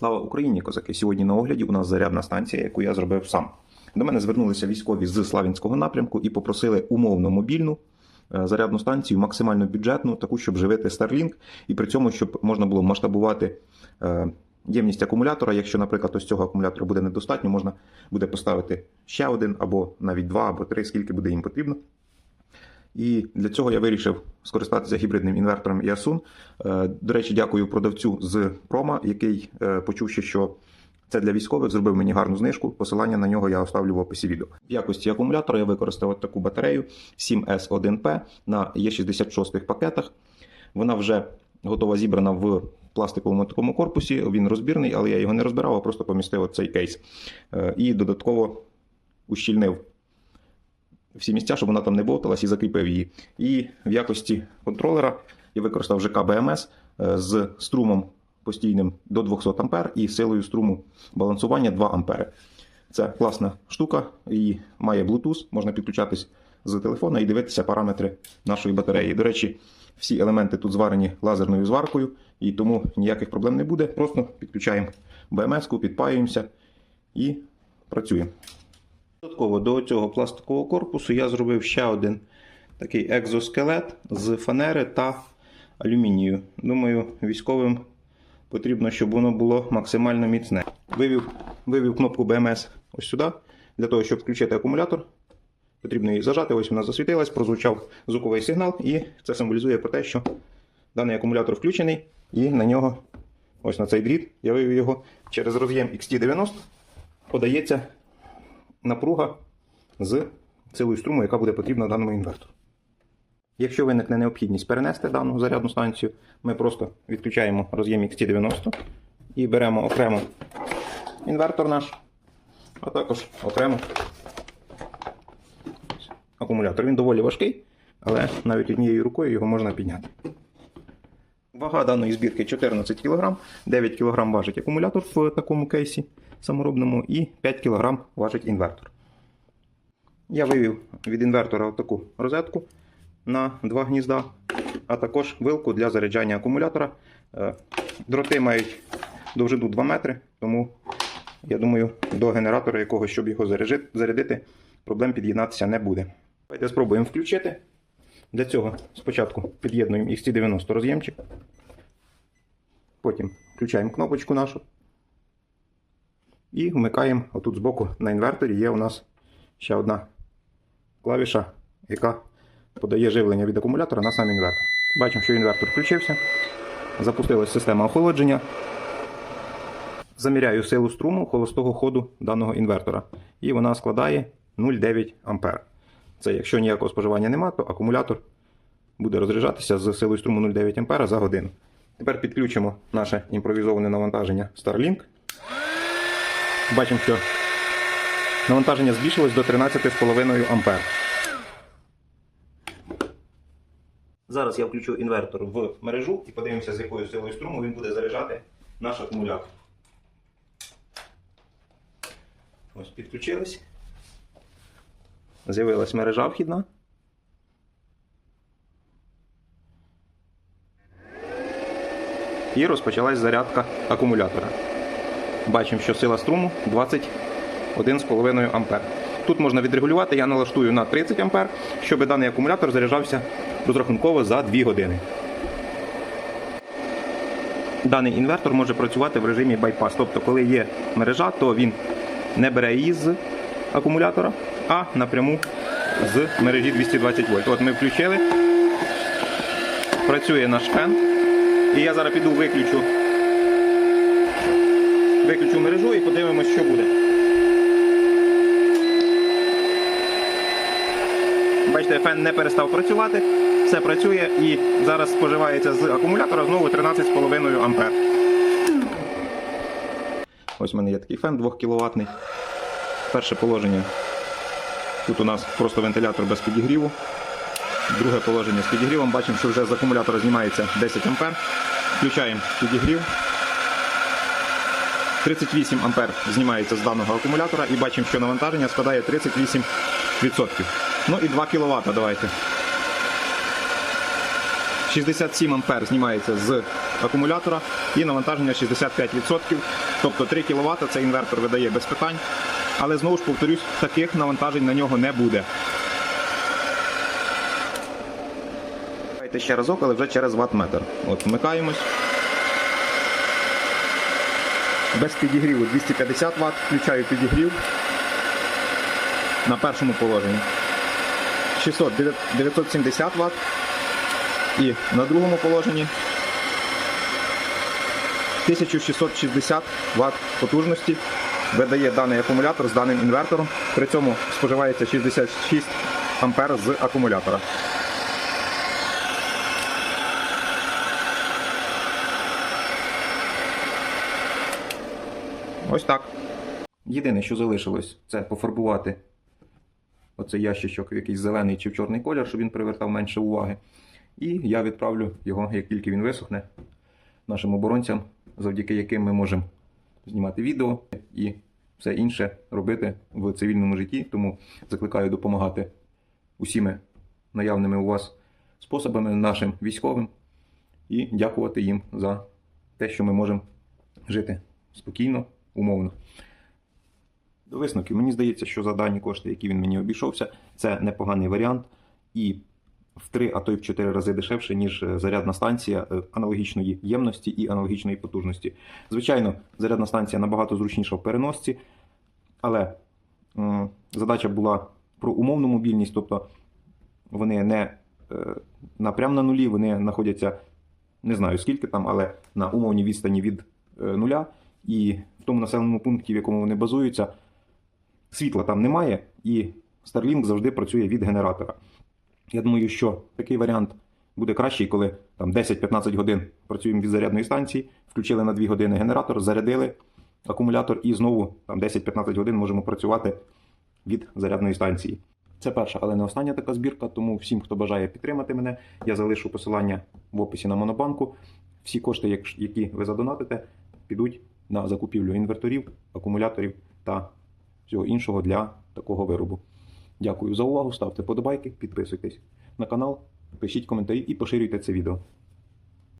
Слава Україні, козаки! Сьогодні на огляді у нас зарядна станція, яку я зробив сам. До мене звернулися військові з Славянського напрямку і попросили умовно мобільну е, зарядну станцію, максимально бюджетну, таку, щоб живити Starlink, і при цьому, щоб можна було масштабувати е, ємність акумулятора. Якщо, наприклад, ось цього акумулятора буде недостатньо, можна буде поставити ще один, або навіть два, або три, скільки буде їм потрібно. І для цього я вирішив скористатися гібридним інвертором Ясун. До речі, дякую продавцю з Прома, який, е, почувши, що це для військових, зробив мені гарну знижку. Посилання на нього я оставлю в описі відео. В якості акумулятора я використав таку батарею 7S1P на Е66 пакетах. Вона вже готова зібрана в пластиковому такому корпусі. Він розбірний, але я його не розбирав, а просто помістив цей кейс. Е, І додатково ущільнив всі місця, щоб вона там не бовталась і закріпив її. І в якості контролера я використав ЖК БМС е, з струмом постійним до 200 А і силою струму балансування 2 А. Це класна штука і має Bluetooth, можна підключатись з телефона і дивитися параметри нашої батареї. До речі, всі елементи тут зварені лазерною зваркою, і тому ніяких проблем не буде. Просто підключаємо БМС-ку, підпаюємося і працюємо. Додатково до цього пластикового корпусу я зробив ще один такий екзоскелет з фанери та алюмінію. Думаю, військовим потрібно, щоб воно було максимально міцне. Вивів, вивів кнопку BMS ось сюди, для того, щоб включити акумулятор. Потрібно її зажати, ось вона засвітилась, прозвучав звуковий сигнал, і це символізує про те, що даний акумулятор включений, і на нього, ось на цей дріт, я вивів його через роз'єм XT90, подається напруга з силою струму, яка буде потрібна даному інвертору. Якщо виникне необхідність перенести дану зарядну станцію, ми просто відключаємо роз'єм XT90 і беремо окремо інвертор наш, а також окремо акумулятор. Він доволі важкий, але навіть однією рукою його можна підняти. Вага даної збірки 14 кг, 9 кг важить акумулятор в такому кейсі саморобному і 5 кг важить інвертор. Я вивів від інвертора таку розетку на два гнізда, а також вилку для заряджання акумулятора. Е, Дроти мають довжину 2 метри, тому я думаю, до генератора якогось, щоб його зарядити, проблем під'єднатися не буде. Давайте спробуємо включити. Для цього спочатку під'єднуємо XT90 роз'ємчик. Потім включаємо кнопочку нашу. І вмикаємо отут збоку на інверторі є у нас ще одна клавіша, яка подає живлення від акумулятора на сам інвертор. Бачимо, що інвертор включився. Запустилась система охолодження. Заміряю силу струму холостого ходу даного інвертора. І вона складає 0,9 А. Це якщо ніякого споживання немає, то акумулятор буде розряджатися з силою струму 0,9 А за годину. Тепер підключимо наше імпровізоване навантаження Starlink. Бачимо, що навантаження збільшилось до 13,5 А. Зараз я включу інвертор в мережу і подивимося, з якою силою струму він буде заряджати наш акумулятор. Ось підключились. З'явилась мережа вхідна. І розпочалась зарядка акумулятора. Бачимо, що сила струму 21,5 А. Тут можна відрегулювати, я налаштую на 30 А, щоб даний акумулятор заряджався розрахунково за 2 години. Даний інвертор може працювати в режимі байпас. Тобто, коли є мережа, то він не бере її з акумулятора, а напряму з мережі 220 вольт. От ми включили, працює наш фен. І я зараз піду виключу, виключу мережу і подивимось, що буде. Бачите, фен не перестав працювати, все працює і зараз споживається з акумулятора знову 13,5 А. Ось в мене є такий фен 2 кВт. Перше положення. Тут у нас просто вентилятор без підігріву. Друге положення з підігрівом. Бачимо, що вже з акумулятора знімається 10 А. Включаємо підігрів. 38 А знімається з даного акумулятора і бачимо, що навантаження складає 38%. Ну і 2 кВт давайте. 67 А знімається з акумулятора і навантаження 65%. Тобто 3 кВт цей інвертор видає без питань. Але знову ж повторюсь, таких навантажень на нього не буде. Давайте ще разок, але вже через ваттметр. От вмикаємось. Без підігріву 250 Вт, включаю підігрів на першому положенні. 600 970 Вт. І на другому положенні 1660 Вт потужності видає даний акумулятор з даним інвертором. При цьому споживається 66 ампер з акумулятора. Ось так. Єдине, що залишилось, це пофарбувати оцей ящичок в якийсь зелений чи в чорний колір, щоб він привертав менше уваги. І я відправлю його, як тільки він висохне, нашим оборонцям, завдяки яким ми можемо знімати відео і все інше робити в цивільному житті. Тому закликаю допомагати усіми наявними у вас способами нашим військовим і дякувати їм за те, що ми можемо жити спокійно, умовно. До висновків, мені здається, що за дані кошти, які він мені обійшовся, це непоганий варіант і в 3, а то й в 4 рази дешевше, ніж е, зарядна станція е, аналогічної ємності і аналогічної потужності. Звичайно, зарядна станція набагато зручніша в переносці, але задача була про умовну мобільність, тобто вони не е, на нулі, вони знаходяться не знаю скільки там, але на умовній відстані від нуля. І в тому населеному пункті, в якому вони базуються, світла там немає, і Starlink завжди працює від генератора. Я думаю, що такий варіант буде кращий, коли там 10-15 годин працюємо від зарядної станції, включили на 2 години генератор, зарядили акумулятор і знову там 10-15 годин можемо працювати від зарядної станції. Це перша, але не остання така збірка, тому всім, хто бажає підтримати мене, я залишу посилання в описі на Монобанку. Всі кошти, які ви задонатите, підуть на закупівлю інверторів, акумуляторів та всього іншого для такого виробу. Дякую за увагу. Ставте подобайки, підписуйтесь на канал, пишіть коментарі і поширюйте це відео.